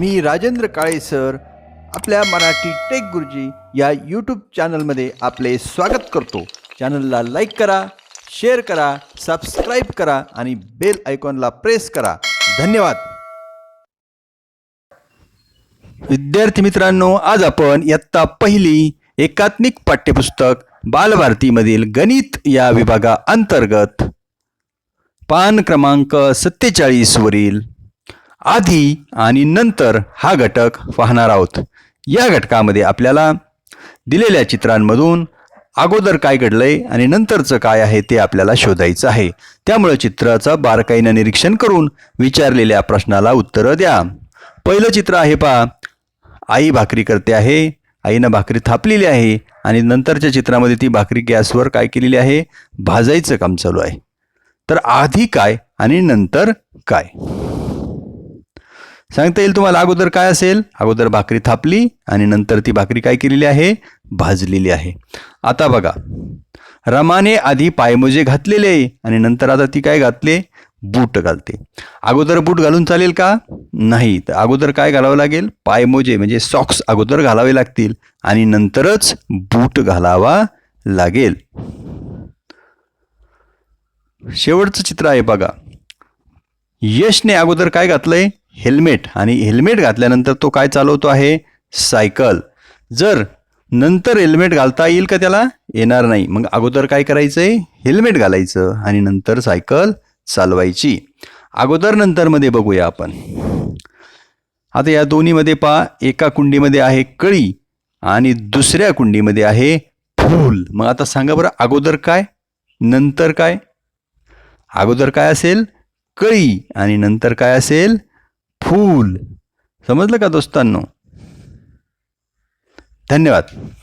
मी Rajendra Kale sir आपल्या Marathi take गुरुजी या यूट्यूब चॅनलमध्ये आपले स्वागत करतो. चॅनलला लाईक करा शेअर करा सबस्क्राईब करा आणि बेल आयकॉनला प्रेस करा. धन्यवाद. विद्यार्थी मित्रांनो आज आपण इयत्ता पहिली एकात्मिक पाठ्यपुस्तक बालभारतीमधील गणित या विभागा अंतर्गत पान क्रमांक सत्तेचाळीसवरील आधी आणि नंतर हा घटक पाहणार आहोत. या घटकामध्ये आपल्याला दिलेल्या चित्रांमधून अगोदर काय घडलंय आणि नंतरचं काय आहे ते आपल्याला शोधायचं आहे. त्यामुळे चित्राचं बारकाईनं निरीक्षण करून विचारलेल्या प्रश्नाला उत्तरं द्या. पहिलं चित्र आहे पहा. आई भाकरी करते आहे. आईनं भाकरी थापलेली आहे आणि नंतरच्या चित्रामध्ये ती भाकरी गॅसवर काय केलेली आहे? भाजायचं काम चालू आहे. तर आधी काय आणि नंतर काय? सांगता येईल तुम्हाला अगोदर काय असेल? अगोदर भाकरी थापली आणि नंतर ती भाकरी काय केलेली आहे? भाजलेली आहे. आता बघा. रमाने आधी पायमोजे घातलेले आणि नंतर आता ती काय घातले? बूट घालते. अगोदर बूट घालून चालेल का? नाही. तर अगोदर काय घालावं लागेल? पायमोजे म्हणजे सॉक्स अगोदर घालावे लागतील आणि नंतरच बूट घालावा लागेल. शेवटचं चित्र आहे बघा. यशने अगोदर काय घातलंय? हेल्मेट आणि हेल्मेट घातल्यानंतर तो काय चालवतो आहे? सायकल. जर नंतर हेल्मेट घालता येईल का त्याला? येणार नाही. मग अगोदर काय करायचंय? हेल्मेट घालायचं आणि नंतर सायकल चालवायची. अगोदर नंतरमध्ये बघूया आपण. आता या दोन्हीमध्ये पहा. एका कुंडीमध्ये आहे कळी आणि दुसऱ्या कुंडीमध्ये आहे फूल. मग आता सांगा बरं अगोदर काय? नंतर काय? अगोदर काय असेल? कळी आणि नंतर काय असेल? फूल. समजलं का दोस्तांनो? धन्यवाद.